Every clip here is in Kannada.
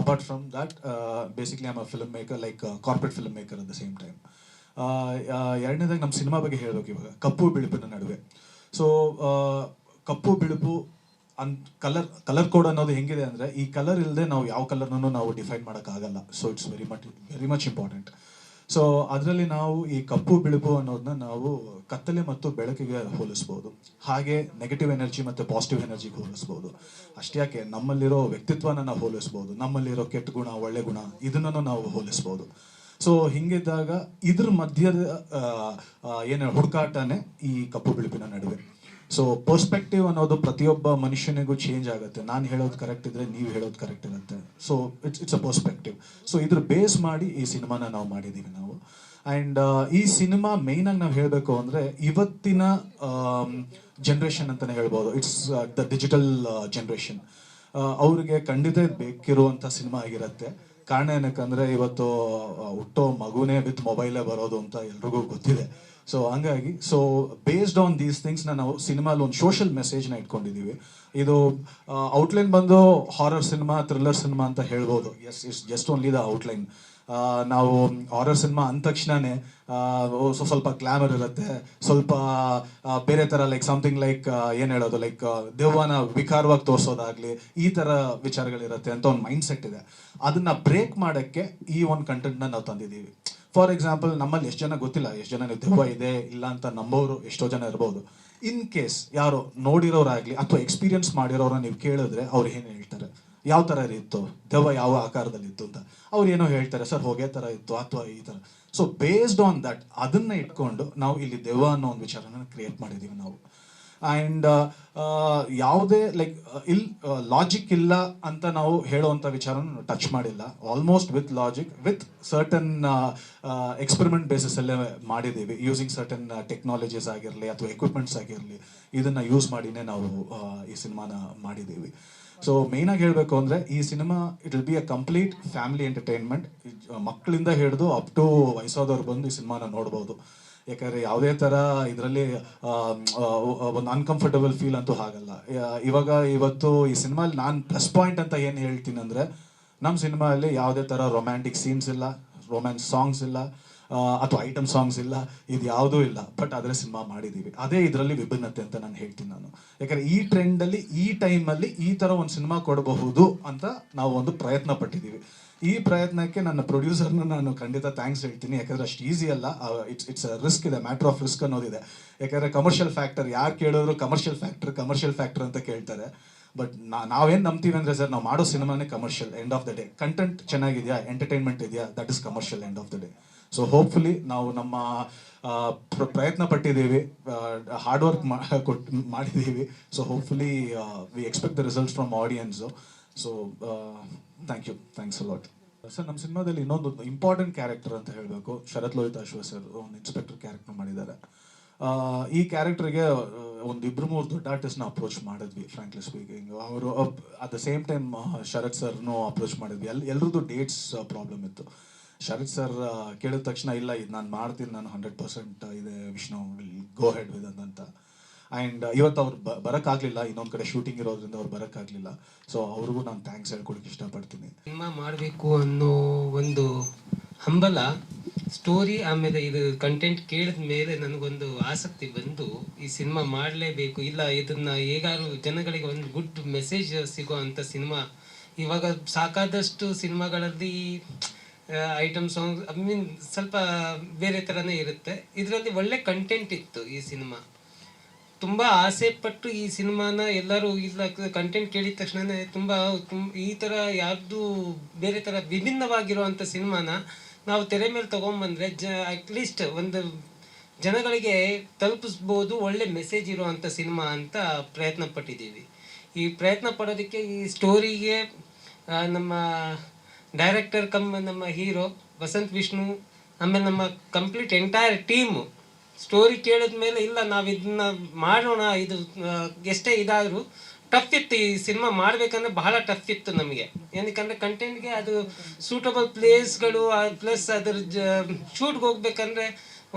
Apart from that, uh, basically uh a maker like a corporate maker at the same time ಎರಡನೇದಾಗಿ ನಮ್ಮ ಸಿನಿಮಾ ಬಗ್ಗೆ ಹೇಳಬೇಕು ಇವಾಗ. ಕಪ್ಪು ಬಿಳುಪಿನ ನಡುವೆ. ಸೊ ಕಪ್ಪು ಬಿಳುಪು ಅನ್ ಕಲರ್ ಕಲರ್ ಕೋಡ್ ಅನ್ನೋದು ಹೆಂಗಿದೆ ಅಂದರೆ ಈ ಕಲರ್ ಇಲ್ಲದೆ ನಾವು ಯಾವ ಕಲರ್ನೂ ನಾವು ಡಿಫೈನ್ ಮಾಡೋಕ್ಕಾಗಲ್ಲ. So it's very much very much important so ಅದರಲ್ಲಿ ನಾವು ಈ ಕಪ್ಪು ಬಿಳುಪು ಅನ್ನೋದನ್ನ ನಾವು ಕತ್ತಲೆ ಮತ್ತು ಬೆಳಕಿಗೆ ಹೋಲಿಸ್ಬೋದು. ಹಾಗೆ ನೆಗೆಟಿವ್ ಎನರ್ಜಿ ಮತ್ತು ಪಾಸಿಟಿವ್ ಎನರ್ಜಿಗೆ ಹೋಲಿಸ್ಬೋದು. ಅಷ್ಟೇ ಯಾಕೆ? ನಮ್ಮಲ್ಲಿರೋ ವ್ಯಕ್ತಿತ್ವನ ನಾವು ಹೋಲಿಸ್ಬೋದು. ನಮ್ಮಲ್ಲಿರೋ ಕೆಟ್ಟ ಗುಣ, ಒಳ್ಳೆ ಗುಣ ಇದನ್ನು ನಾವು ಹೋಲಿಸ್ಬೋದು. ಸೊ ಹಿಂಗಿದ್ದಾಗ ಇದ್ರ ಮಧ್ಯದ ಏನು ಹುಡುಕಾಟನೇ ಈ ಕಪ್ಪು ಬಿಳುಪಿನ ನಡುವೆ. ಸೊ ಪರ್ಸ್ಪೆಕ್ಟಿವ್ ಅನ್ನೋದು ಪ್ರತಿಯೊಬ್ಬ ಮನುಷ್ಯನಿಗೂ ಚೇಂಜ್ ಆಗುತ್ತೆ. ನಾನು ಹೇಳೋದು ಕರೆಕ್ಟ್ ಇದ್ರೆ ನೀವು ಹೇಳೋದು ಕರೆಕ್ಟ್ ಇರುತ್ತೆ. So it's it's uh perspective so ಇದ್ರ ಬೇಸ್ ಮಾಡಿ ಈ ಸಿನಿಮಾನ ನಾವು ಮಾಡಿದ್ದೀವಿ ನಾವು. ಆ್ಯಂಡ್ ಈ ಸಿನಿಮಾ ಮೇಯ್ನಾಗಿ ನಾವು ಹೇಳಬೇಕು ಅಂದರೆ ಇವತ್ತಿನ ಜನ್ರೇಷನ್ ಅಂತಲೇ ಹೇಳ್ಬೋದು. ಇಟ್ಸ್ ದ ಡಿಜಿಟಲ್ ಜನ್ರೇಷನ್ ಅವ್ರಿಗೆ ಖಂಡಿತ ಬೇಕಿರುವಂಥ ಸಿನಿಮಾ ಆಗಿರುತ್ತೆ. ಕಾರಣ ಏನಕ್ಕಂದ್ರೆ ಇವತ್ತು ಹುಟ್ಟೋ ಮಗುನೇ ವಿತ್ ಮೊಬೈಲೇ ಬರೋದು ಅಂತ ಎಲ್ರಿಗೂ ಗೊತ್ತಿದೆ. ಸೊ ಹಂಗಾಗಿ ಸೊ ಬೇಸ್ಡ್ ಆನ್ ದೀಸ್ ಥಿಂಗ್ಸ್ನ ನಾವು ಸಿನಿಮಾಲಿ ಒಂದು ಸೋಷಿಯಲ್ ಮೆಸೇಜ್ನ ಇಟ್ಕೊಂಡಿದ್ದೀವಿ ಇದು ಔಟ್ಲೈನ್ ಬಂದು ಹಾರರ್ ಸಿನಿಮಾ ಥ್ರಿಲ್ಲರ್ ಸಿನಿಮಾ ಅಂತ ಹೇಳ್ಬೋದು. Yes it's just only the outline ನಾವು ಹಾರರ್ ಸಿನಿಮಾ ಅಂದ ತಕ್ಷಣನೇ ಸೊ, ಸ್ವಲ್ಪ ಗ್ಲಾಮರ್ ಇರುತ್ತೆ. ಸ್ವಲ್ಪ ಬೇರೆ ಥರ ಲೈಕ್ ಸಮಥಿಂಗ್ ಲೈಕ್ ಏನು ಹೇಳೋದು ಲೈಕ್ ದೆವ್ವನ ವಿಕಾರವಾಗಿ ತೋರಿಸೋದಾಗ್ಲಿ, ಈ ಥರ ವಿಚಾರಗಳಿರುತ್ತೆ ಅಂತ ಒಂದು ಮೈಂಡ್ ಸೆಟ್ ಇದೆ. ಅದನ್ನು ಬ್ರೇಕ್ ಮಾಡೋಕ್ಕೆ ಈ ಒಂದು ಕಂಟೆಂಟ್ನ ನಾವು ತಂದಿದ್ದೀವಿ ಫಾರ್ ಎಕ್ಸಾಂಪಲ್ ನಮ್ಮಲ್ಲಿ ಎಷ್ಟು ಜನ ಗೊತ್ತಿಲ್ಲ, ಎಷ್ಟು ಜನ ದೆವ್ವ ಇದೆ, ಇಲ್ಲ ಅಂತ ನಂಬೋರು ಎಷ್ಟೋ ಜನ ಇರ್ಬೋದು. ಇನ್ ಕೇಸ್ ಯಾರು ನೋಡಿರೋರಾಗ್ಲಿ ಅಥವಾ ಎಕ್ಸ್ಪೀರಿಯನ್ಸ್ ಮಾಡಿರೋರ ನೀವು ಕೇಳಿದ್ರೆ ಅವ್ರು ಏನು ಹೇಳ್ತಾರೆ? ಯಾವ ಥರ ಇತ್ತು? ದೆವ್ವ ಯಾವ ಆಕಾರದಲ್ಲಿ ಇತ್ತು ಅಂತ. ಅವ್ರು ಏನೋ ಹೇಳ್ತಾರೆ, ಸರ್, ಹೋಗೇ ಥರ ಇತ್ತು, ಅಥವಾ ಈ ಥರ ಸೊ ಬೇಸ್ಡ್ ಆನ್ ದಟ್ ಅದನ್ನ ಇಟ್ಕೊಂಡು ನಾವು ಇಲ್ಲಿ ದೆವ್ವ ಅನ್ನೋ ಒಂದು ವಿಚಾರನ ಕ್ರಿಯೇಟ್ ಮಾಡಿದ್ದೀವಿ ನಾವು. ಆ್ಯಂಡ್ ಯಾವುದೇ ಲೈಕ್ ಇಲ್ ಲಾಜಿಕ್ ಇಲ್ಲ ಅಂತ ನಾವು ಹೇಳುವಂಥ ವಿಚಾರನ ಟಚ್ ಮಾಡಿಲ್ಲ. Almost with logic with certain experiment ಬೇಸಿಸಲ್ಲೇ ಮಾಡಿದ್ದೀವಿ. ಯೂಸಿಂಗ್ ಸರ್ಟನ್ ಟೆಕ್ನಾಲಜೀಸ್ ಆಗಿರಲಿ ಅಥವಾ ಎಕ್ವಿಪ್ಮೆಂಟ್ಸ್ ಆಗಿರಲಿ, ಇದನ್ನು ಯೂಸ್ ಮಾಡಿನೇ ನಾವು ಈ ಸಿನಿಮಾನ ಮಾಡಿದ್ದೀವಿ. ಸೊ ಮೇಯ್ನಾಗಿ ಹೇಳಬೇಕು ಅಂದರೆ, ಈ cinema it will be uh complete family entertainment ಮಕ್ಕಳಿಂದ ಹಿಡಿದು ಅಪ್ ಟು ವಯಸ್ಸಾದವ್ರು ಬಂದು ಈ ಸಿನಿಮಾನ ನೋಡ್ಬೋದು. ಯಾಕಂದ್ರೆ ಯಾವುದೇ ತರ ಇದರಲ್ಲಿ ಒಂದು ಅನ್ಕಂಫರ್ಟಬಲ್ ಫೀಲ್ ಅಂತೂ ಆಗಲ್ಲ ಇವಾಗ ಇವತ್ತು ಈ ಸಿನಿಮಾಲಿ ನಾನು ಪ್ಲಸ್ ಪಾಯಿಂಟ್ ಅಂತ ಏನು ಹೇಳ್ತೀನಿ ಅಂದ್ರೆ ನಮ್ಮ ಸಿನಿಮಾದಲ್ಲಿ ಯಾವುದೇ ತರ ರೊಮ್ಯಾಂಟಿಕ್ ಸೀನ್ಸ್ ಇಲ್ಲ. ರೊಮ್ಯಾನ್ಸ್ ಸಾಂಗ್ಸ್ ಇಲ್ಲ ಅಥವಾ ಐಟಮ್ ಸಾಂಗ್ಸ್ ಇಲ್ಲ, ಇದು ಯಾವುದೂ ಇಲ್ಲ. ಬಟ್ ಆದರೆ ಸಿನಿಮಾ ಮಾಡಿದ್ದೀವಿ ಅದೇ ಇದರಲ್ಲಿ ವಿಭಿನ್ನತೆ ಅಂತ ನಾನು ಹೇಳ್ತೀನಿ ನಾನು. ಯಾಕಂದರೆ ಈ ಟ್ರೆಂಡಲ್ಲಿ ಈ ಟೈಮಲ್ಲಿ ಈ ಥರ ಒಂದು ಸಿನಿಮಾ ಕೊಡಬಹುದು ಅಂತ ನಾವು ಒಂದು ಪ್ರಯತ್ನ ಪಟ್ಟಿದ್ದೀವಿ ಈ ಪ್ರಯತ್ನಕ್ಕೆ ನನ್ನ ಪ್ರೊಡ್ಯೂಸರ್ನ ನಾನು ಖಂಡಿತ ಥ್ಯಾಂಕ್ಸ್ ಹೇಳ್ತೀನಿ. ಯಾಕಂದರೆ ಅಷ್ಟು ಈಸಿ ಅಲ್ಲ. ಇಟ್ಸ್ ಇಟ್ಸ್ ರಿಸ್ಕ್ ಇದೆ ಮ್ಯಾಟ್ರ್ ಆಫ್ ರಿಸ್ಕ್ ಅನ್ನೋದಿದೆ. ಯಾಕಂದರೆ ಕಮರ್ಷಿಯಲ್ ಫ್ಯಾಕ್ಟರ್ ಯಾರು ಕೇಳಿದ್ರು ಕಮರ್ಷಿಯಲ್ ಫ್ಯಾಕ್ಟರ್ ಕಮರ್ಷಿಯಲ್ ಫ್ಯಾಕ್ಟರ್ ಅಂತ ಕೇಳ್ತಾರೆ. ಬಟ್ ನಾ, ನಾವೇನು ನಂಬ್ತೀವಿ ಅಂದರೆ ಸರ್, ನಾವು ಮಾಡೋ ಸಿನಿಮಾನೇ commercial end of the day content ಚೆನ್ನಾಗಿದೆಯಾ ಎಂಟರ್ಟೈನ್ಮೆಂಟ್ ಇದೆಯಾ that is commercial end of the day so hopefully ನಾವು ನಮ್ಮ ಪ್ರಯತ್ನ ಪಟ್ಟಿದ್ದೀವಿ ಹಾರ್ಡ್ ವರ್ಕ್ ಮಾಡಿದ್ದೀವಿ. So hopefully we expect the results from audience so thank you thanks a lot sir ನಮ್ಮ ಸಿನಿಮಾದಲ್ಲಿ ಇನ್ನೊಂದು ಇಂಪಾರ್ಟೆಂಟ್ ಕ್ಯಾರೆಕ್ಟರ್ ಅಂತ ಹೇಳಬೇಕು. ಶರತ್ ಲೋಹಿತ್ ಅಶ್ವ ಸರ್ ಒಂದು ಇನ್ಸ್ಪೆಕ್ಟರ್ ಕ್ಯಾರೆಕ್ಟರ್ ಮಾಡಿದ್ದಾರೆ. ಈ ಕ್ಯಾರೆಕ್ಟರ್ಗೆ ಒಂದು ಇಬ್ರು ಮೂರು ದೊಡ್ಡ ಆರ್ಟಿಸ್ಟ್ನ ಅಪ್ರೋಚ್ ಮಾಡಿದ್ವಿ, ಫ್ರಾಂಕ್ಲಿ ಸ್ಪೀಕಿಂಗ್. ಅವರು at the same time Sharath ಸರ್ನು approach ಮಾಡಿದ್ವಿ. ಎಲ್, ಎಲ್ರದ್ದು ಡೇಟ್ಸ್ ಪ್ರಾಬ್ಲಮ್ ಇತ್ತು. ಶರತ್ ಸರ್ ಕೇಳಿದ ತಕ್ಷಣ, ಇಲ್ಲ, ಇದು ನಾನು ಮಾಡ್ತೀನಿ, ನಾನು ಹಂಡ್ರೆಡ್ ಪರ್ಸೆಂಟ್ ಇದೆ, ವಿಷ್ಣು ಗೋ ಹೆಡ್ ವಿತ್ ಅಂತ ಆ್ಯಂಡ್ ಇವತ್ತು ಅವ್ರು ಬ, ಬರೋಕ್ಕಾಗಲಿಲ್ಲ, ಇನ್ನೊಂದು ಕಡೆ ಶೂಟಿಂಗ್ ಇರೋದ್ರಿಂದ ಅವ್ರು ಬರೋಕ್ಕಾಗಲಿಲ್ಲ. ಸೊ ಅವ್ರಿಗೂ ನಾನು ಥ್ಯಾಂಕ್ಸ್ ಹೇಳ್ಕೊಳಕ್ಕೆ ಇಷ್ಟಪಡ್ತೀನಿ. ಸಿನಿಮಾ ಮಾಡಬೇಕು ಅನ್ನೋ ಒಂದು ಹಂಬಲ ಸ್ಟೋರಿ ಆಮೇಲೆ ಇದು ಕಂಟೆಂಟ್ ಕೇಳಿದ ಮೇಲೆ ನನಗೊಂದು ಆಸಕ್ತಿ ಬಂದು ಈ ಸಿನಿಮಾ ಮಾಡಲೇಬೇಕು. ಇಲ್ಲ, ಇದನ್ನ ಹೇಗಾದ್ರು ಜನಗಳಿಗೆ ಒಂದು ಗುಡ್ ಮೆಸೇಜ್ ಸಿಗೋ ಅಂಥ ಸಿನಿಮಾ ಇವಾಗ ಸಾಕಾದಷ್ಟು ಸಿನಿಮಾಗಳಲ್ಲಿ ಐಟಮ್ ಸಾಂಗ್ ಐ ಮೀನ್ ಸ್ವಲ್ಪ ಬೇರೆ ಥರನೇ ಇರುತ್ತೆ. ಇದರಲ್ಲಿ ಒಳ್ಳೆ ಕಂಟೆಂಟ್ ಇತ್ತು ಈ ಸಿನಿಮಾ ತುಂಬ ಆಸೆ ಪಟ್ಟು ಈ ಸಿನಿಮಾನ ಎಲ್ಲರೂ, ಇಲ್ಲ ಕಂಟೆಂಟ್ ಕೇಳಿದ ತಕ್ಷಣನೇ ತುಂಬ ಈ ಥರ ಯಾರ್ದು ಬೇರೆ ಥರ ವಿಭಿನ್ನವಾಗಿರುವಂಥ ಸಿನಿಮಾನ ನಾವು ತೆರೆ ಮೇಲೆ ತಗೊಂಬಂದ್ರೆ ಜ ಅಟ್ಲೀಸ್ಟ್ ಒಂದು ಜನಗಳಿಗೆ ತಲುಪಿಸ್ಬೋದು, ಒಳ್ಳೆ ಮೆಸೇಜ್ ಇರುವಂಥ ಸಿನಿಮಾ ಅಂತ ಪ್ರಯತ್ನ ಪಟ್ಟಿದ್ದೀವಿ ಈ ಪ್ರಯತ್ನ ಪಡೋದಕ್ಕೆ ಈ ಸ್ಟೋರಿಗೆ ನಮ್ಮ ಡೈರೆಕ್ಟರ್ ಕಮ್, ನಮ್ಮ ಹೀರೋ ವಸಂತ್ ವಿಷ್ಣು, ಆಮೇಲೆ ನಮ್ಮ ಕಂಪ್ಲೀಟ್ ಎಂಟೈರ್ ಟೀಮು ಸ್ಟೋರಿ ಕೇಳಿದ ಮೇಲೆ ಇಲ್ಲ ನಾವು ಇದನ್ನ ಮಾಡೋಣ, ಇದು ಎಷ್ಟೇ ಇದಾದರೂ ಟಫ್ ಇತ್ತು ಈ ಸಿನಿಮಾ ಮಾಡ್ಬೇಕಂದ್ರೆ ಬಹಳ ಟಫ್ ಇತ್ತು ನಮಗೆ. ಏನಕ್ಕಂದ್ರೆ ಕಂಟೆಂಟ್ಗೆ ಅದು ಸೂಟಬಲ್ ಪ್ಲೇಸ್ಗಳು ಪ್ಲಸ್ ಅದ್ರ ಶೂಟ್ಗೆ ಹೋಗ್ಬೇಕಂದ್ರೆ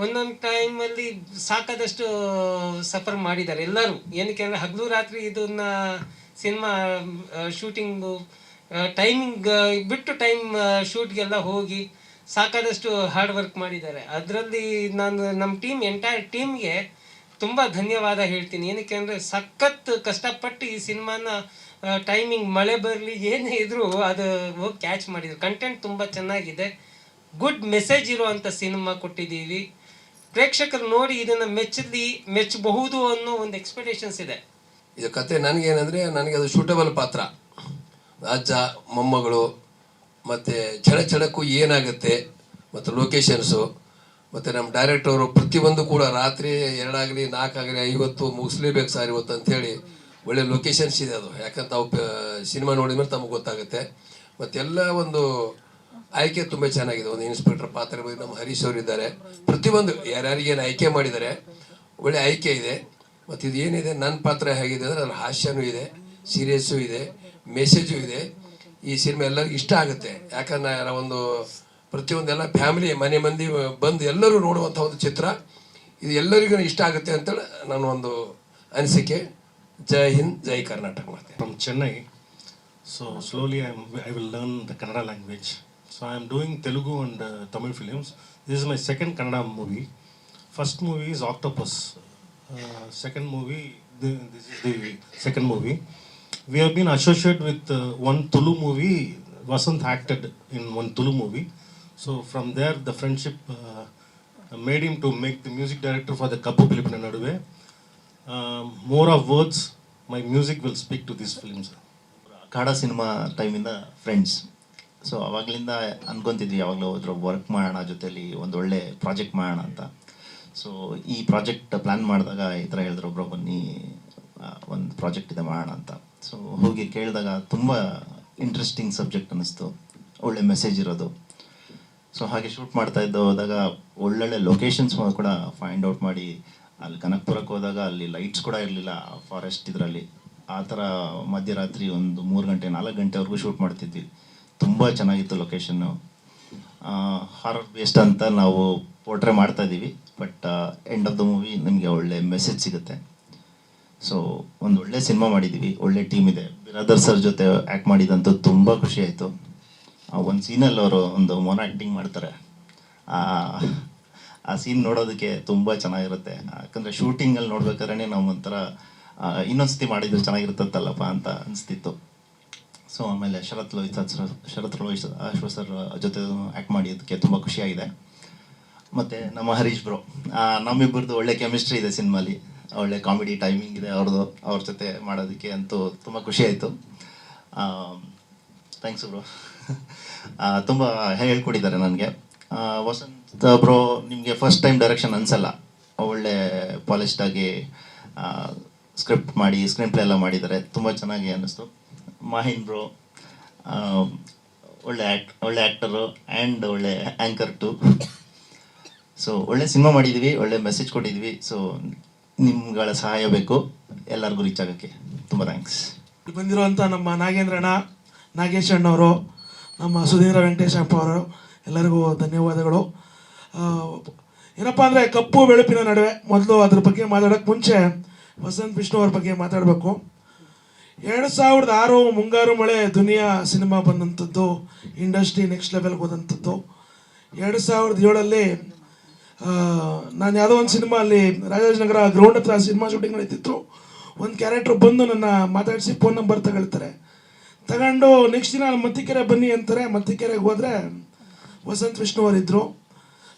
ಒಂದೊಂದು ಟೈಮಲ್ಲಿ ಸಾಕಾದಷ್ಟು ಸಫರ್ ಮಾಡಿದ್ದಾರೆ ಎಲ್ಲರೂ. ಏನಕ್ಕೆ ಅಂದರೆ ಹಗಲು ರಾತ್ರಿ ಇದನ್ನ ಸಿನಿಮಾ ಶೂಟಿಂಗು ಟೈಮಿಂಗ್ ಬಿಟ್ಟು ಟೈಮ್ ಶೂಟ್ಗೆಲ್ಲ ಹೋಗಿ ಸಾಕಾದಷ್ಟು ಹಾರ್ಡ್ ವರ್ಕ್ ಮಾಡಿದ್ದಾರೆ. ಅದರಲ್ಲಿ ನಾನು ನಮ್ಮ ಟೀಮ್ ಎಂಟೈರ್ ಟೀಮ್ಗೆ ತುಂಬ ಧನ್ಯವಾದ ಹೇಳ್ತೀನಿ. ಏನಕ್ಕೆ ಅಂದರೆ ಸಖತ್ ಕಷ್ಟಪಟ್ಟು ಈ ಸಿನಿಮಾನ ಟೈಮಿಂಗ್ ಮಳೆ ಬರಲಿ, ಏನೇ ಇದ್ರೂ ಅದು ಹೋಗಿ ಕ್ಯಾಚ್ ಮಾಡಿದ್ರು. ಕಂಟೆಂಟ್ ತುಂಬ ಚೆನ್ನಾಗಿದೆ. ಗುಡ್ ಮೆಸೇಜ್ ಇರುವಂಥ ಸಿನಿಮಾ ಕೊಟ್ಟಿದ್ದೀವಿ. ಪ್ರೇಕ್ಷಕರು ನೋಡಿ ಇದನ್ನು ಮೆಚ್ಚಲಿ, ಮೆಚ್ಚಬಹುದು ಅನ್ನೋ ಒಂದು ಎಕ್ಸ್ಪೆಕ್ಟೇಷನ್ಸ್ ಇದೆ. ಇದು ಕತೆ ನನಗೇನಂದರೆ ನನಗೆ ಅದು ಶೂಟಬಲ್ ಪಾತ್ರ. ಅಜ್ಜ, ಮೊಮ್ಮಗಳು, ಮತ್ತು ಚಳ ಏನಾಗುತ್ತೆ, ಮತ್ತು ಲೊಕೇಶನ್ಸು ಮತ್ತು ನಮ್ಮ ಡೈರೆಕ್ಟರ್ ಅವರು ಪ್ರತಿಯೊಂದು ಕೂಡ ರಾತ್ರಿ ಎರಡಾಗಲಿ, ನಾಲ್ಕಾಗಲಿ, ಐವತ್ತು ಮುಗಿಸ್ಲೇಬೇಕು ಸರ್ ಇವತ್ತು ಅಂತೇಳಿ ಒಳ್ಳೆ ಲೊಕೇಶನ್ಸ್ ಇದೆ ಅದು. ಯಾಕಂತ ಅವು ಸಿನಿಮಾ ನೋಡಿದ್ಮೇಲೆ ತಮಗೆ ಗೊತ್ತಾಗುತ್ತೆ. ಮತ್ತೆಲ್ಲ ಒಂದು ಆಯ್ಕೆ ತುಂಬ ಚೆನ್ನಾಗಿದೆ. ಒಂದು ಇನ್ಸ್ಪೆಕ್ಟರ್ ಪಾತ್ರ ಬಗ್ಗೆ ನಮ್ಮ ಹರೀಶ್ ಅವರು ಇದ್ದಾರೆ. ಪ್ರತಿಯೊಂದು ಯಾರ್ಯಾರಿಗೇನು ಆಯ್ಕೆ ಮಾಡಿದ್ದಾರೆ, ಒಳ್ಳೆ ಆಯ್ಕೆ ಇದೆ. ಮತ್ತು ಇದು ಏನಿದೆ, ನನ್ನ ಪಾತ್ರ ಹೇಗಿದೆ ಅಂದರೆ ಅದ್ರ ಹಾಸ್ಯನೂ ಇದೆ ಸೀರಿಯಸ್ಸು ಇದೆ ಮೆಸೇಜು ಇದೆ. ಈ ಸಿನಿಮಾ ಎಲ್ಲರಿಗೂ ಇಷ್ಟ ಆಗುತ್ತೆ. ಯಾಕಂದ್ರೆ ಒಂದು ಪ್ರತಿಯೊಂದೆಲ್ಲ ಫ್ಯಾಮಿಲಿ ಮನೆ ಮಂದಿ ಬಂದು ಎಲ್ಲರೂ ನೋಡುವಂಥ ಒಂದು ಚಿತ್ರ ಇದು ಎಲ್ಲರಿಗೂ ಇಷ್ಟ ಆಗುತ್ತೆ ಅಂತೇಳಿ ನನ್ನ ಒಂದು ಅನಿಸಿಕೆ ಜೈ ಹಿಂದ್ ಜೈ ಕರ್ನಾಟಕ ಮಾತೆ from Chennai so slowly I I will learn the Kannada language so I am doing Telugu and Tamil films This is my second Kannada movie. First movie is Octopus. Second second movie, is the is the second movie. We have been one with movie one acted movie. One Tulu movie. So from there, the friendship uh, made him to make the music director for the Kappu Pilipina Naduve. Um, more of words, my music will speak to these films. Kannada cinema ಟೈಮಿಂದ friends so ಅವಾಗಲಿಂದ ಅನ್ಕೊಂತಿದ್ವಿ ಯಾವಾಗಲೂ ಹೋದ್ರು ವರ್ಕ್ ಮಾಡೋಣ ಜೊತೆಲಿ ಒಂದು ಒಳ್ಳೆ ಪ್ರಾಜೆಕ್ಟ್ ಮಾಡೋಣ ಅಂತ. ಸೊ ಈ ಪ್ರಾಜೆಕ್ಟ್ ಪ್ಲ್ಯಾನ್ ಮಾಡಿದಾಗ ಈ ಥರ ಹೇಳಿದ್ರು ಒಬ್ಬರು ಬನ್ನಿ ಒಂದು ಪ್ರಾಜೆಕ್ಟ್ ಇದೆ ಮಾಡೋಣ ಅಂತ. ಸೊ ಹೋಗಿ ಕೇಳಿದಾಗ ತುಂಬ ಇಂಟ್ರೆಸ್ಟಿಂಗ್ ಸಬ್ಜೆಕ್ಟ್ ಅನ್ನಿಸ್ತು. ಒಳ್ಳೆ ಮೆಸೇಜ್ ಇರೋದು. ಸೊ ಹಾಗೆ ಶೂಟ್ ಮಾಡ್ತಾ ಇದ್ದ ಹೋದಾಗ ಒಳ್ಳೊಳ್ಳೆ ಲೊಕೇಶನ್ಸ್ ಕೂಡ ಫೈಂಡ್ ಔಟ್ ಮಾಡಿ, ಅಲ್ಲಿ ಕನಕ್ಪುರಕ್ಕೆ ಹೋದಾಗ ಅಲ್ಲಿ ಲೈಟ್ಸ್ ಕೂಡ ಇರಲಿಲ್ಲ ಫಾರೆಸ್ಟ್ ಇದರಲ್ಲಿ. ಆ ಥರ ಮಧ್ಯರಾತ್ರಿ ಒಂದು ಮೂರು ಗಂಟೆ, ನಾಲ್ಕು ಗಂಟೆವರೆಗೂ ಶೂಟ್ ಮಾಡ್ತಿದ್ವಿ. ತುಂಬ ಚೆನ್ನಾಗಿತ್ತು ಲೊಕೇಶನ್ನು ಹಾರರ್ ಬೇಸ್ಡ್ ಅಂತ ನಾವು ಪೋರ್ಟ್ರೇ ಮಾಡ್ತಾ ಇದ್ದೀವಿ. But end of the movie ನಿಮಗೆ ಒಳ್ಳೆ ಮೆಸೇಜ್ ಸಿಗುತ್ತೆ. ಸೊ ಒಂದು ಒಳ್ಳೆ ಸಿನಿಮಾ ಮಾಡಿದ್ದೀವಿ. ಒಳ್ಳೆ ಟೀಮ್ ಇದೆ. ಬಿರಾದರ್ ಸರ್ ಜೊತೆ ಆ್ಯಕ್ಟ್ ಮಾಡಿದಂತೂ ತುಂಬ ಖುಷಿ ಆಯಿತು. ಒಂದು ಸೀನಲ್ಲಿ ಅವರು ಒಂದು ಮೊನ ಆ್ಯಕ್ಟಿಂಗ್ ಮಾಡ್ತಾರೆ. ಆ ಆ ಸೀನ್ ನೋಡೋದಕ್ಕೆ ತುಂಬ ಚೆನ್ನಾಗಿರುತ್ತೆ. ಯಾಕಂದರೆ ಶೂಟಿಂಗಲ್ಲಿ ನೋಡ್ಬೇಕಾದ್ರೆ ನಾವು ಒಂಥರ ಇನ್ನೊಂದ್ಸತಿ ಮಾಡಿದ್ರು ಚೆನ್ನಾಗಿರುತ್ತಲ್ಲಪ್ಪ ಅಂತ ಅನಿಸ್ತಿತ್ತು. ಸೊ ಆಮೇಲೆ ಶರತ್ ಲೋಹಿತ್ ಶರತ್ ಲೋಹಿತ್, ಅಶ್ವ ಸರ್ ಜೊತೆ ಆ್ಯಕ್ಟ್ ಮಾಡಿದ್ದಕ್ಕೆ ತುಂಬ ಖುಷಿಯಾಗಿದೆ. ಮತ್ತು ನಮ್ಮ ಹರೀಶ್ ಬ್ರೋ ನಮ್ಮಿಬ್ಬರದ್ದು ಒಳ್ಳೆ ಕೆಮಿಸ್ಟ್ರಿ ಇದೆ ಸಿನಿಮಾಲಿ. ಒಳ್ಳೆ ಕಾಮಿಡಿ ಟೈಮಿಂಗ್ ಇದೆ ಅವ್ರದ್ದು ಅವ್ರ ಜೊತೆ ಮಾಡೋದಕ್ಕೆ ಅಂತೂ ತುಂಬ ಖುಷಿ ಆಯಿತು ಥ್ಯಾಂಕ್ಸ್ ಬ್ರೋ ತುಂಬ ಹೇಳ್ಕೊಟ್ಟಿದ್ದಾರೆ ನನಗೆ. ವಸಂತ ಬ್ರೋ, ನಿಮಗೆ ಫಸ್ಟ್ ಟೈಮ್ ಡೈರೆಕ್ಷನ್ ಅನಿಸಲ್ಲ? ಒಳ್ಳೆ ಪಾಲಿಶ್ಡ್ ಆಗಿ ಸ್ಕ್ರಿಪ್ಟ್ ಮಾಡಿ ಸ್ಕ್ರೀನ್ ಪ್ಲೇ ಎಲ್ಲ ಮಾಡಿದ್ದಾರೆ. ತುಂಬ ಚೆನ್ನಾಗಿ ಅನ್ನಿಸ್ತು. ಮಾಹಿನ್ ಬ್ರೋ ಒಳ್ಳೆ ಆ್ಯಕ್ಟ್ ಒಳ್ಳೆ ಆ್ಯಕ್ಟರು ಆ್ಯಂಡ್ ಒಳ್ಳೆ ಆ್ಯಂಕರ್ ಟು ಸೊ ಒಳ್ಳೆ ಸಿನಿಮಾ ಮಾಡಿದ್ದೀವಿ ಒಳ್ಳೆ ಮೆಸೇಜ್ ಕೊಟ್ಟಿದ್ವಿ. ಸೊ ನಿಮ್ಗಳ ಸಹಾಯ ಬೇಕು. ಎಲ್ಲರಿಗೂ ರೀಚ್ ಆಗೋಕ್ಕೆ. ತುಂಬ ಥ್ಯಾಂಕ್ಸ್ ಬಂದಿರುವಂಥ ನಮ್ಮ ನಾಗೇಂದ್ರಣ್ಣ, ನಾಗೇಶ್ ಅಣ್ಣವರು ನಮ್ಮ ಸುಧೀಂದ್ರ ವೆಂಕಟೇಶಪ್ಪ ಅವರು, ಎಲ್ಲರಿಗೂ ಧನ್ಯವಾದಗಳು. ಏನಪ್ಪ ಅಂದರೆ ಕಪ್ಪು ಬೆಳಪಿನ ನಡುವೆ ಮೊದಲು ಅದ್ರ ಬಗ್ಗೆ ಮಾತಾಡೋಕ್ಕೆ ಮುಂಚೆ ವಸಂತ್ ವಿಷ್ಣು ಅವ್ರ ಬಗ್ಗೆ ಮಾತಾಡಬೇಕು. ಎರಡು ಸಾವಿರದ ಆರು ಮುಂಗಾರು ಮಳೆ ದುನಿಯಾ ಸಿನಿಮಾ ಬಂದಂಥದ್ದು, ಇಂಡಸ್ಟ್ರಿ ನೆಕ್ಸ್ಟ್ ಲೆವೆಲ್ಗೆ ಹೋದಂಥದ್ದು. ಎರಡು ಸಾವಿರದ ಏಳಲ್ಲಿ ನಾನು ಯಾವುದೋ ಒಂದು ಸಿನಿಮಾ ಅಲ್ಲಿ ರಾಜಾಜನಗರ ಗ್ರೌಂಡ್ ಹತ್ರ ಸಿನಿಮಾ ಶೂಟಿಂಗ್ ನಡೀತಿತ್ತು. ಒಂದು ಕ್ಯಾರೆಕ್ಟ್ರ್ ಬಂದು ನನ್ನ ಮಾತಾಡಿಸಿ ಫೋನ್ ನಂಬರ್ ತಗೊಳ್ತಾರೆ. ತಗೊಂಡು ನೆಕ್ಸ್ಟ್ ದಿನ ಮತ್ತಿಕೆರೆ ಬನ್ನಿ ಅಂತಾರೆ. ಮತ್ತಿಕೆರೆಗೆ ಹೋದರೆ ವಸಂತ್ ವಿಷ್ಣು ಅವರಿದ್ದರು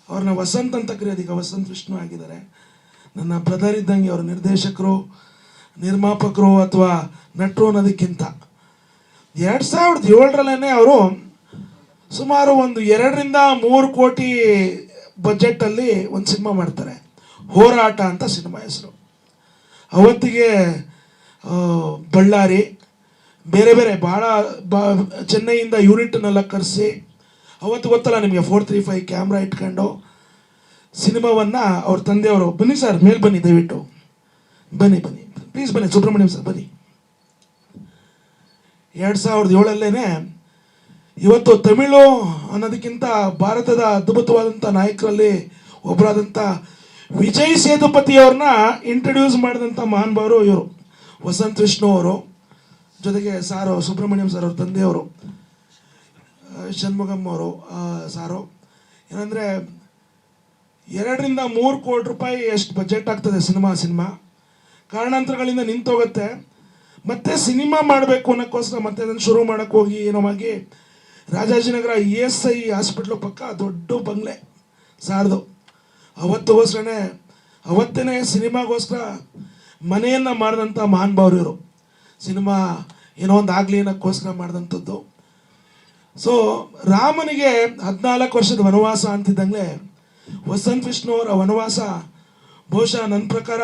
ಅವ್ರನ್ನ ವಸಂತ್ ಅಂತ ಕರೆಯೋದೀಗ ವಸಂತ ವಿಷ್ಣು ಆಗಿದ್ದಾರೆ. ನನ್ನ ಬ್ರದರ್ ಇದ್ದಂಗೆ ಅವರು ನಿರ್ದೇಶಕರು, ನಿರ್ಮಾಪಕರು ಅಥವಾ ನಟರು ಅನ್ನೋದಕ್ಕಿಂತ ಎರಡು ಸಾವಿರದ ಏಳರಲ್ಲೇ ಅವರು ಸುಮಾರು ಒಂದು ಎರಡರಿಂದ ಮೂರು ಕೋಟಿ ಬಜೆಟಲ್ಲಿ ಒಂದು ಸಿನಿಮಾ ಮಾಡ್ತಾರೆ. ಹೋರಾಟ ಅಂತ ಸಿನಿಮಾ ಹೆಸರು. ಅವತ್ತಿಗೆ ಬಳ್ಳಾರಿ ಬೇರೆ ಬೇರೆ ಭಾಳ ಬಾ, ಚೆನ್ನೈಯಿಂದ ಯೂನಿಟ್ನೆಲ್ಲ ಕರೆಸಿ. ಅವತ್ತು ಗೊತ್ತಲ್ಲ ನಿಮಗೆ ಫೋರ್ ತ್ರೀ ಫೈವ್ ಕ್ಯಾಮ್ರಾ ಇಟ್ಕೊಂಡು ಸಿನಿಮಾವನ್ನು ಅವ್ರ ತಂದೆಯವರು, ಬನ್ನಿ ಸರ್ ಮೇಲೆ ಬನ್ನಿ ದಯವಿಟ್ಟು. ಬನ್ನಿ ಬನ್ನಿ. ಪ್ಲೀಸ್ ಬನ್ನಿ, ಸುಬ್ರಹ್ಮಣ್ಯಂ ಸರ್ ಬನ್ನಿ. ಎರಡು ಸಾವಿರದ ಏಳಲ್ಲೇ ಇವತ್ತು ತಮಿಳು ಅನ್ನೋದಕ್ಕಿಂತ ಭಾರತದ ಅದ್ಭುತವಾದಂಥ ನಾಯಕರಲ್ಲಿ ಒಬ್ಬರಾದಂಥ ವಿಜಯ್ ಸೇತುಪತಿ ಅವ್ರನ್ನ ಇಂಟ್ರಡ್ಯೂಸ್ ಮಾಡಿದಂಥ ಮಹಾನುಭಾವರು ಇವರು. ವಸಂತ ವಿಷ್ಣು ಅವರು. ಜೊತೆಗೆ ಸಾರು ಸುಬ್ರಹ್ಮಣ್ಯಂ ಸರ್ ಅವ್ರ ತಂದೆಯವರು ಷಣ್ಮುಗಮ್ ಅವರು ಸಾರು. ಏನಂದರೆ, ಎರಡರಿಂದ ಮೂರು ಕೋಟಿ ರೂಪಾಯಿ ಎಷ್ಟು ಬಜೆಟ್ ಆಗ್ತದೆ ಸಿನಿಮಾ ಸಿನಿಮಾ? ಕಾರಣಾಂತರಗಳಿಂದ ನಿಂತೋಗುತ್ತೆ ಮತ್ತೆ ಸಿನಿಮಾ ಮಾಡಬೇಕು ಅನ್ನೋಕ್ಕೋಸ್ಕರ ಮತ್ತೆ ಅದನ್ನು ಶುರು ಮಾಡೋಕ್ಕೆ ಹೋಗಿ ಏನೋ ಆಗಿ Rajajinagar E S I hospital ಪಕ್ಕ ದೊಡ್ಡ ಬಂಗ್ಲೆ ಸಾರ್ದು. ಅವತ್ತಿಗೋಸ್ಕರನೇ ಅವತ್ತೇ ಸಿನಿಮಾಗೋಸ್ಕರ ಮನೆಯನ್ನು ಮಾಡಿದಂಥ ಮಹಾನುಭಾವರು ಇವರು ಸಿನಿಮಾ ಏನೋ ಒಂದು ಆಗಲಿ ಅನ್ನೋಕ್ಕೋಸ್ಕರ ಮಾಡಿದಂಥದ್ದು. ಸೊ ರಾಮನಿಗೆ ಹದಿನಾಲ್ಕು ವರ್ಷದ ವನವಾಸ ಅಂತಿದ್ದಂಗೆ ವಸಂತ ವಿಷ್ಣು ಅವರ ವನವಾಸ ಬಹುಶಃ ನನ್ನ ಪ್ರಕಾರ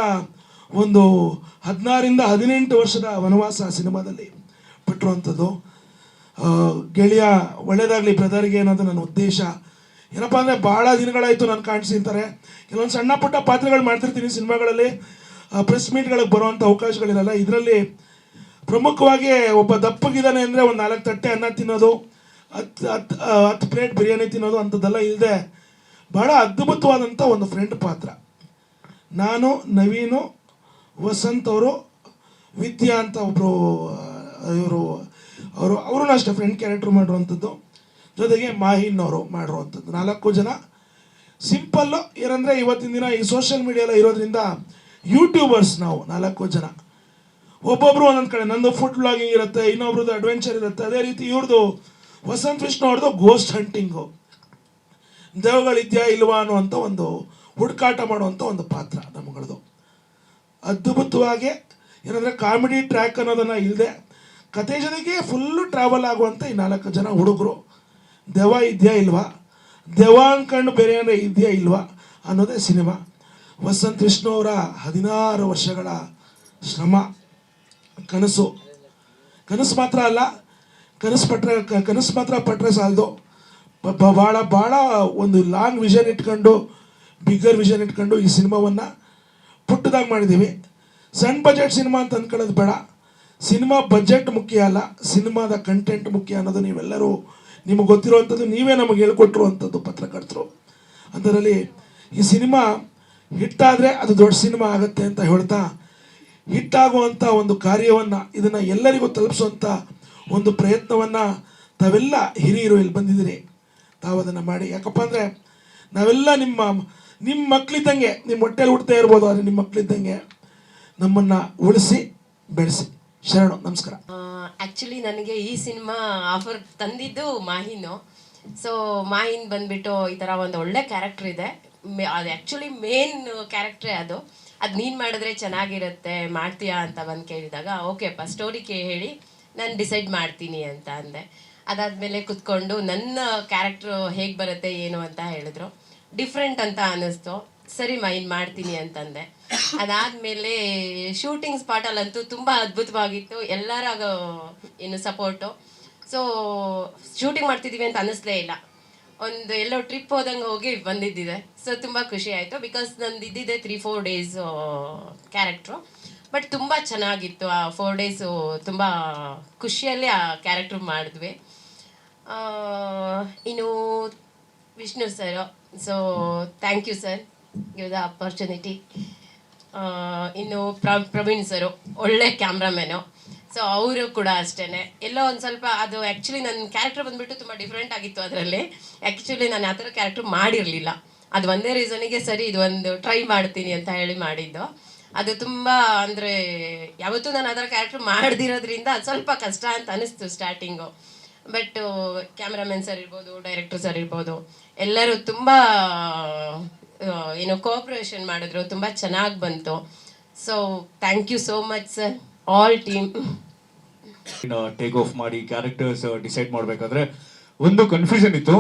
ಒಂದು ಹದಿನಾರಿಂದ ಹದಿನೆಂಟು ವರ್ಷದ ವನವಾಸ ಸಿನಿಮಾದಲ್ಲಿ ಪಟ್ಟಿರುವಂಥದ್ದು ಆ, ಗೆಳೆಯ ಒಳ್ಳೇದಾಗಲಿ ಬ್ರದರ್ಗೆ ಅನ್ನೋದು ನನ್ನ ಉದ್ದೇಶ. ಏನಪ್ಪ ಅಂದರೆ ಭಾಳ ದಿನಗಳಾಯಿತು ನಾನು ಕಾಣಿಸಿರ್ತಾರೆ ಕೆಲವೊಂದು ಸಣ್ಣ ಪುಟ್ಟ ಪಾತ್ರಗಳು ಮಾಡ್ತಿರ್ತೀನಿ ಸಿನಿಮಾಗಳಲ್ಲಿ. ಪ್ರೆಸ್ ಮೀಟ್ಗಳಿಗೆ ಬರುವಂಥ ಅವಕಾಶಗಳಿರಲ್ಲ. ಇದರಲ್ಲಿ ಪ್ರಮುಖವಾಗಿ ಒಬ್ಬ ದಪ್ಪಗಿದ್ದಾನೆ ಅಂದರೆ ಒಂದು ನಾಲ್ಕು ತಟ್ಟೆ ಅನ್ನ ತಿನ್ನೋದು ಹತ್ತು ಹತ್ತು ಹತ್ತು ಪ್ಲೇಟ್ ಬಿರಿಯಾನಿ ತಿನ್ನೋದು ಅಂಥದ್ದೆಲ್ಲ ಇಲ್ಲದೆ ಭಾಳ ಅದ್ಭುತವಾದಂಥ ಒಂದು ಫ್ರೆಂಡ್ ಪಾತ್ರ. ನಾನು, ನವೀನು, ವಸಂತ್ ಅವರು, ವಿದ್ಯಾ ಅಂತ ಒಬ್ಬರು ಇವರು, ಅವರು ಅವರು ಅಷ್ಟೇ ಫ್ರೆಂಡ್ ಕ್ಯಾರೆಕ್ಟರ್ ಮಾಡಿರುವಂಥದ್ದು. ಜೊತೆಗೆ ಮಾಹಿನ್ ಅವರು ಮಾಡಿರುವಂಥದ್ದು. ನಾಲ್ಕು ಜನ. ಸಿಂಪಲ್ಲು ಏನಂದರೆ ಇವತ್ತಿನ ದಿನ ಈ ಸೋಷಿಯಲ್ ಮೀಡಿಯಾ ಇರೋದ್ರಿಂದ ಯೂಟ್ಯೂಬರ್ಸ್ ನಾವು ನಾಲ್ಕು ಜನ. ಒಬ್ಬೊಬ್ರು ಒಂದೊಂದು ಕಡೆ, ನಂದು ಫುಡ್ ವ್ಲಾಗಿಂಗ್ ಇರುತ್ತೆ, ಇನ್ನೊಬ್ರದ್ದು ಅಡ್ವೆಂಚರ್ ಇರುತ್ತೆ. ಅದೇ ರೀತಿ ಇವ್ರದ್ದು ವಸಂತ್ ವಿಷ್ಣು ಅವ್ರದ್ದು ಗೋಸ್ಟ್ ಹಂಟಿಂಗು ದೇವಗಳಿದ್ಯಾ ಇಲ್ವಾ ಅನ್ನುವಂಥ ಒಂದು ಹುಡುಕಾಟ ಮಾಡುವಂಥ ಒಂದು ಪಾತ್ರ ನಮ್ಮಗಳದು ಅದ್ಭುತವಾಗಿ ಏನಂದರೆ ಕಾಮಿಡಿ ಟ್ರ್ಯಾಕ್ ಅನ್ನೋದನ್ನು ಇಲ್ಲದೆ ಕತೆ ಜೊತೆಗೆ ಫುಲ್ಲು ಟ್ರಾವೆಲ್ ಆಗುವಂಥ ಈ ನಾಲ್ಕು ಜನ ಹುಡುಗರು. ದೆವ ಇದೆಯಾ ಇಲ್ವಾ? ದೆವ ಅನ್ಕಂಡು ಬೇರೆ ಏನಾರ ಇದೆಯಾ ಇಲ್ವಾ ಅನ್ನೋದೇ ಸಿನಿಮಾ. ವಸಂತ್ ವಿಷ್ಣು ಅವರ ಹದಿನಾರು ವರ್ಷಗಳ ಶ್ರಮ. ಕನಸು. ಕನಸು ಮಾತ್ರ ಅಲ್ಲ, ಕನಸು ಪಟ್ರೆ ಕನಸು ಮಾತ್ರ ಪಟ್ರೆ ಸಾಲದು. ಭಾಳ ಭಾಳ ಒಂದು ಲಾಂಗ್ ವಿಷನ್ ಇಟ್ಕೊಂಡು, ಬಿಗ್ಗರ್ ವಿಷನ್ ಇಟ್ಕೊಂಡು ಈ ಸಿನಿಮಾವನ್ನು ಪುಟ್ಟದಾಗಿ ಮಾಡಿದ್ದೀವಿ ಸಣ್ಣ ಬಜೆಟ್ ಸಿನಿಮಾ ಅಂತ ಅಂದ್ಕೊಳ್ಳೋದು ಬೇಡ. ಸಿನಿಮಾ ಬಜೆಟ್ ಮುಖ್ಯ ಅಲ್ಲ, ಸಿನಿಮಾದ ಕಂಟೆಂಟ್ ಮುಖ್ಯ ಅನ್ನೋದು ನೀವೆಲ್ಲರೂ ನಿಮಗೆ ಗೊತ್ತಿರುವಂಥದ್ದು, ನೀವೇ ನಮಗೆ ಹೇಳ್ಕೊಟ್ಟಿರುವಂಥದ್ದು ಪತ್ರಕರ್ತರು. ಅದರಲ್ಲಿ ಈ ಸಿನಿಮಾ ಹಿಟ್ಟಾದರೆ ಅದು ದೊಡ್ಡ ಸಿನಿಮಾ ಆಗುತ್ತೆ ಅಂತ ಹೇಳ್ತಾ ಹಿಟ್ಟಾಗುವಂಥ ಒಂದು ಕಾರ್ಯವನ್ನು, ಇದನ್ನು ಎಲ್ಲರಿಗೂ ತಲುಪಿಸುವಂಥ ಒಂದು ಪ್ರಯತ್ನವನ್ನು ತಾವೆಲ್ಲ ಹಿರಿಯರು ಇಲ್ಲಿ ಬಂದಿದ್ದೀರಿ. ತಾವು ಅದನ್ನು ಮಾಡಿ. ಯಾಕಪ್ಪ ಅಂದರೆ, ನಾವೆಲ್ಲ ನಿಮ್ಮ ನಿಮ್ಮ ಮಕ್ಕಳಿದ್ದಂಗೆ ನಿಮ್ಮ ಹೊಟ್ಟೆಲಿ ಹುಡ್ತಾ ಇರ್ಬೋದು, ಆದರೆ ನಿಮ್ಮ ಮಕ್ಕಳಿದ್ದಂಗೆ ನಮ್ಮನ್ನು ಉಳಿಸಿ, ಬೆಳೆಸಿ. ಶರಣು, ನಮಸ್ಕಾರ. ಆ್ಯಕ್ಚುಲಿ ನನಗೆ ಈ ಸಿನಿಮಾ ಆಫರ್ ತಂದಿದ್ದು ಮಾಹಿನು. ಸೊ ಮಾಹಿನ್ ಬಂದ್ಬಿಟ್ಟು ಈ ಥರ ಒಂದು ಒಳ್ಳೆ ಕ್ಯಾರೆಕ್ಟರ್ ಇದೆ. ಅದು ಆ್ಯಕ್ಚುಲಿ ಮೇನ್ ಕ್ಯಾರೆಕ್ಟ್ರೇ ಅದು. ಅದು ನೀನು ಮಾಡಿದ್ರೆ ಚೆನ್ನಾಗಿರುತ್ತೆ, ಮಾಡ್ತೀಯಾ ಅಂತ ಬಂದು ಕೇಳಿದಾಗ ಓಕೆಪ್ಪ ಸ್ಟೋರಿ ಕೇ ಹೇಳಿ, ನಾನು ಡಿಸೈಡ್ ಮಾಡ್ತೀನಿ ಅಂತ ಅಂದೆ. ಅದಾದಮೇಲೆ ಕುತ್ಕೊಂಡು ನನ್ನ ಕ್ಯಾರೆಕ್ಟ್ರು ಹೇಗೆ ಬರುತ್ತೆ, ಏನು ಅಂತ ಹೇಳಿದ್ರು. ಡಿಫ್ರೆಂಟ್ ಅಂತ ಅನ್ನಿಸ್ತು ಸರಿ ಮೈನ್ ಮಾಡ್ತೀನಿ ಅಂತಂದೆ ಅದಾದಮೇಲೆ ಶೂಟಿಂಗ್ ಸ್ಪಾಟಲ್ಲಂತೂ ತುಂಬ ಅದ್ಭುತವಾಗಿತ್ತು. ಎಲ್ಲರ ಏನು ಸಪೋರ್ಟು ಸೊ ಶೂಟಿಂಗ್ ಮಾಡ್ತಿದ್ದೀವಿ ಅಂತ ಅನ್ನಿಸ್ಲೇ ಇಲ್ಲ. ಒಂದು ಎಲ್ಲೋ ಟ್ರಿಪ್ ಹೋದಂಗೆ ಹೋಗಿ ಬಂದಿದ್ದಿದೆ. ಸೊ ತುಂಬ ಖುಷಿ ಆಯಿತು ಬಿಕಾಸ್ ನಂದು ಇದ್ದಿದೆ three four days character but ತುಂಬ ಚೆನ್ನಾಗಿತ್ತು ಆ ಫೋರ್ ಡೇಸು ತುಂಬ ಖುಷಿಯಲ್ಲಿ ಆ ಕ್ಯಾರೆಕ್ಟ್ರ್ ಮಾಡಿದ್ವಿ. ಇನ್ನು Vishnu sir so thank you sir give the opportunity ಇನ್ನು ಪ್ರ ಪ್ರವೀಣ್ ಸರು ಒಳ್ಳೆ ಕ್ಯಾಮ್ರಾಮ್ಯಾನು ಸೊ ಅವರು ಕೂಡ ಅಷ್ಟೇ ಎಲ್ಲೋ ಒಂದು ಸ್ವಲ್ಪ ಅದು ಆ್ಯಕ್ಚುಲಿ ನನ್ನ ಕ್ಯಾರೆಕ್ಟರ್ ಬಂದುಬಿಟ್ಟು ತುಂಬ ಡಿಫ್ರೆಂಟ್ ಆಗಿತ್ತು ಅದರಲ್ಲಿ. ಆ್ಯಕ್ಚುಲಿ ನಾನು ಆ ಥರ ಕ್ಯಾರೆಕ್ಟರ್ ಮಾಡಿರಲಿಲ್ಲ. ಅದು ಒಂದೇ ರೀಸನಿಗೆ ಸರಿ, ಇದು ಒಂದು ಟ್ರೈ ಮಾಡ್ತೀನಿ ಅಂತ ಹೇಳಿ ಮಾಡಿದ್ದು. ಅದು ತುಂಬ ಅಂದರೆ, ಯಾವತ್ತೂ ನಾನು ಅದರ ಕ್ಯಾರೆಕ್ಟರ್ ಮಾಡ್ದಿರೋದ್ರಿಂದ ಅದು ಸ್ವಲ್ಪ ಕಷ್ಟ ಅಂತ ಅನಿಸ್ತು ಸ್ಟಾರ್ಟಿಂಗು ಬಟ್ ಕ್ಯಾಮ್ರಾಮನ್ ಸರ್ ಇರ್ಬೋದು ಡೈರೆಕ್ಟರ್ ಸರ್ ಇರ್ಬೋದು, ಎಲ್ಲರೂ ತುಂಬ ಏನು ಕೋಆಪ್ರೇಷನ್ ಮಾಡಿದ್ರು, ತುಂಬ ಚೆನ್ನಾಗಿ ಬಂತು. So thank you so much sir all team take off ಮಾಡಿ ಕ್ಯಾರೆಕ್ಟರ್ಸ್ ಡಿಸೈಡ್ ಮಾಡಬೇಕಾದ್ರೆ ಒಂದು ಕನ್ಫ್ಯೂಷನ್ ಇತ್ತು.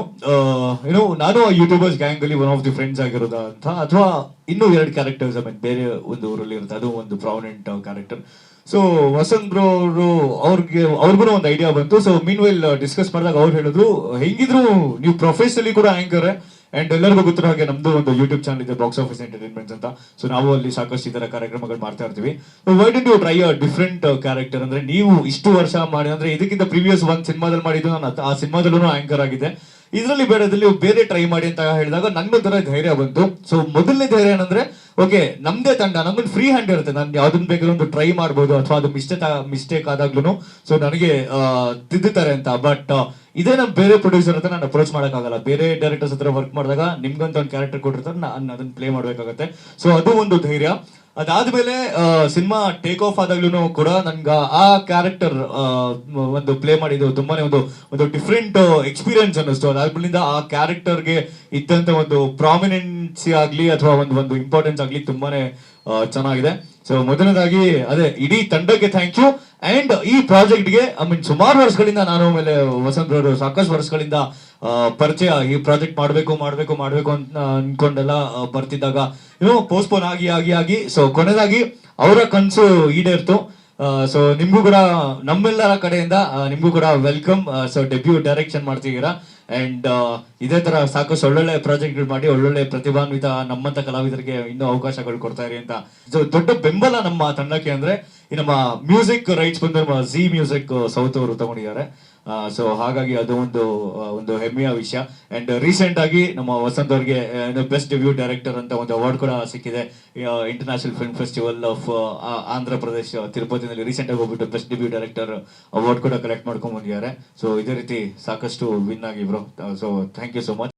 ಏನೋ ನಾನು ಆ ಯೂಟ್ಯೂಬರ್ಸ್ ಗ್ಯಾಂಗ್ ಅಲ್ಲಿ ಒನ್ ಆಫ್ ದಿ ಫ್ರೆಂಡ್ಸ್ ಆಗಿರೋದ ಅಂತ, ಅಥವಾ ಇನ್ನೂ ಎರಡು ಕ್ಯಾರೆಕ್ಟರ್ಸ್ ಮೀನ್ ಬೇರೆ ಒಂದು ಊರಲ್ಲಿ ಇರುತ್ತೆ. ಅದು ಒಂದು prominent character so Vasanth bro ಅವರು ಅವ್ರಿಗೆ, ಅವ್ರಿಗೂ ಒಂದು ಐಡಿಯಾ ಬಂತು. ಸೊ ಮೀನ್ ವೈಲ್ ಡಿಸ್ಕಸ್ ಮಾಡಿದಾಗ ಅವ್ರು ಹೇಳಿದ್ರು, ಹೆಂಗಿದ್ರು, ನೀವು ಪ್ರೊಫೆಷನಲಿ ಕೂಡ ಆಂಕರ್ ಅಂಡ್ ಎಲ್ಲರಿಗೂ ಗೊತ್ತಿರೋ ಹಾಗೆ ನಮ್ದು ಒಂದು ಯೂಟ್ಯೂಬ್ ಚಾನಲ್ ಇದೆ ಬಾಕ್ಸ್ ಆಫೀಸ್ ಎಂಟರ್ಟೈನ್ಮೆಂಟ್ಸ್ ಅಂತ. ಸೊ ನಾವು ಅಲ್ಲಿ ಸಾಕಷ್ಟು ಇತರ ತರ ಕಾರ್ಯಕ್ರಮಗಳು ಮಾಡ್ತಾ ಇರ್ತೀವಿ. Why do you try a different character ಅಂದ್ರೆ ನೀವು ಇಷ್ಟು ವರ್ಷ ಮಾಡಿ, ಅಂದ್ರೆ ಇದಕ್ಕಿಂತ ಪ್ರೀವಿಯಸ್ ಒಂದ್ ಸಿನಿಮಾದಲ್ಲಿ ಮಾಡಿದ್ದು ನಾನು ಆ ಸಿನಿಮಾದಲ್ಲೂ ಆಂಕರ್ ಆಗಿದೆ ಇದರಲ್ಲಿ ಬೇಡದಲ್ಲಿ ಬೇರೆ ಟ್ರೈ ಮಾಡಿ ಅಂತ ಹೇಳಿದಾಗ ಒಂಥರ ಧೈರ್ಯ ಬಂತು. ಸೊ ಮೊದಲನೇ ಧೈರ್ಯ ಏನಂದ್ರೆ ಓಕೆ ನಮ್ದೇ ತಂಡ, ನಮ್ಗೊಂದು ಫ್ರೀ ಹ್ಯಾಂಡ್ ಇರುತ್ತೆ. ನಾನು ಯಾವ್ದನ್ನ ಬೇಕಾದ್ರೂ ಒಂದು ಟ್ರೈ ಮಾಡ್ಬೋದು, ಅಥವಾ ಅದು ಮಿಸ್ಟೇಕ್ ಮಿಸ್ಟೇಕ್ ಆದಾಗ್ಲೂ ಸೊ ನನಗೆ ತಿದ್ದುತ್ತಾರೆ ಅಂತ. ಬಟ್ ಇದೇ ನಮ್ಮ ಬೇರೆ ಪ್ರೊಡ್ಯೂಸರ್ ಹತ್ರ ನಾನು ಅಪ್ರೋಚ್ ಮಾಡೋಕ್ಕಾಗಲ್ಲ. ಬೇರೆ ಡೈರೆಕ್ಟರ್ಸ್ ಹತ್ರ ವರ್ಕ್ ಮಾಡಿದಾಗ ನಿಮ್ಗಂತ ಒಂದು ಕ್ಯಾರೆಕ್ಟರ್ ಕೊಟ್ಟಿರ್ತಾರೆ, ನಾನು ಅದನ್ನ ಪ್ಲೇ ಮಾಡಬೇಕಾಗತ್ತೆ. ಸೊ ಅದು ಒಂದು ಧೈರ್ಯ. ಅದಾದ್ಮೇಲೆ ಸಿನಿಮಾ ಟೇಕ್ ಆಫ್ ಆದಾಗ್ಲೂ ಕೂಡ ನನ್ಗೆ ಆ ಕ್ಯಾರೆಕ್ಟರ್ ಒಂದು ಪ್ಲೇ ಮಾಡಿದ್ದು ತುಂಬಾನೇ ಒಂದು ಒಂದು ಡಿಫ್ರೆಂಟ್ ಎಕ್ಸ್ಪೀರಿಯನ್ಸ್ ಅನ್ನಿಸ್ತು. ಅದಾದ್ಮೇಲಿಂದ ಆ ಕ್ಯಾರೆಕ್ಟರ್ಗೆ ಇದ್ದಂತ ಒಂದು ಪ್ರಾಮಿನೆನ್ಸಿ ಆಗಲಿ ಅಥವಾ ಒಂದು ಒಂದು ಇಂಪಾರ್ಟೆನ್ಸ್ ಆಗಲಿ ತುಂಬಾನೇ ಚೆನ್ನಾಗಿದೆ. ಸೊ ಮೊದಲನೇದಾಗಿ, ಅದೇ, ಇಡೀ ತಂಡಕ್ಕೆ ಥ್ಯಾಂಕ್ ಯು ಅಂಡ್ ಈ ಪ್ರಾಜೆಕ್ಟ್ಗೆ ಐ ಮೀನ್ ಸುಮಾರು ವರ್ಷಗಳಿಂದ ನಾನು ಆಮೇಲೆ ವಸಂತ್ ಅವರು ಸಾಕಷ್ಟು ವರ್ಷಗಳಿಂದ ಪರಿಚಯ ಈ ಪ್ರಾಜೆಕ್ಟ್ ಮಾಡಬೇಕು ಮಾಡಬೇಕು ಮಾಡಬೇಕು ಅಂತ ಅನ್ಕೊಂಡೆಲ್ಲ ಬರ್ತಿದ್ದಾಗ ಏನೋ ಪೋಸ್ಟ್ಪೋನ್ ಆಗಿ ಆಗಿ ಆಗಿ. ಸೊ ಕೊನೆದಾಗಿ, ಅವರ ಕನಸು ಈಡೇರ್ತು. ಸೊ ನಿಮ್ಗೂ ಕೂಡ, ನಮ್ಮೆಲ್ಲರ ಕಡೆಯಿಂದ ನಿಮ್ಗೂ ಕೂಡ ವೆಲ್ಕಮ್ ಸೊ ಡೆಬ್ಯೂ ಡೈರೆಕ್ಷನ್ ಮಾಡ್ತಿದ್ದೀರಾ. ಅಂಡ್ ಇದೇ ತರ ಸಾಕಷ್ಟು ಒಳ್ಳೊಳ್ಳೆ ಪ್ರಾಜೆಕ್ಟ್ಗಳು ಮಾಡಿ ಒಳ್ಳೊಳ್ಳೆ ಪ್ರತಿಭಾನ್ವಿತ, ನಮ್ಮಂತ ಕಲಾವಿದರಿಗೆ ಇನ್ನೂ ಅವಕಾಶಗಳು ಕೊಡ್ತಾ ಇರಿ ಅಂತ. ದೊಡ್ಡ ಬೆಂಬಲ ನಮ್ಮ ತಂಡಕ್ಕೆ ಅಂದ್ರೆ ಈ ನಮ್ಮ ಮ್ಯೂಸಿಕ್ ರೈಟ್ಸ್ ಬಂದು ನಮ್ಮ ಜಿ ಮ್ಯೂಸಿಕ್, ಸೌತ್ ಅವರು ತಗೊಂಡಿದ್ದಾರೆ. ಸೊ ಹಾಗಾಗಿ ಅದು ಒಂದು ಒಂದು ಹೆಮ್ಮೆಯ ವಿಷಯ. ಅಂಡ್ ರೀಸೆಂಟ್ ಆಗಿ ನಮ್ಮ ವಸಂತ್ ಅವ್ರಿಗೆ ಬೆಸ್ಟ್ ಡೆಬ್ಯೂ ಡೈರೆಕ್ಟರ್ ಅಂತ ಒಂದು ಅವಾರ್ಡ್ ಕೂಡ ಸಿಕ್ಕಿದೆ. International film festival of Andhra Pradesh ತಿರುಪತಿನಲ್ಲಿ recent ಆಗಿ ಹೋಗ್ಬಿಟ್ಟು ಬೆಸ್ಟ್ ಡೆಬ್ಯೂ ಡೈರೆಕ್ಟರ್ ಅವಾರ್ಡ್ ಕೂಡ ಕಲೆಕ್ಟ್ ಮಾಡ್ಕೊಂಡ್ ಬಂದಿದ್ದಾರೆ. ಸೊ ಇದೇ ರೀತಿ ಸಾಕಷ್ಟು ವಿನ್ ಆಗಿ bro so thank you so much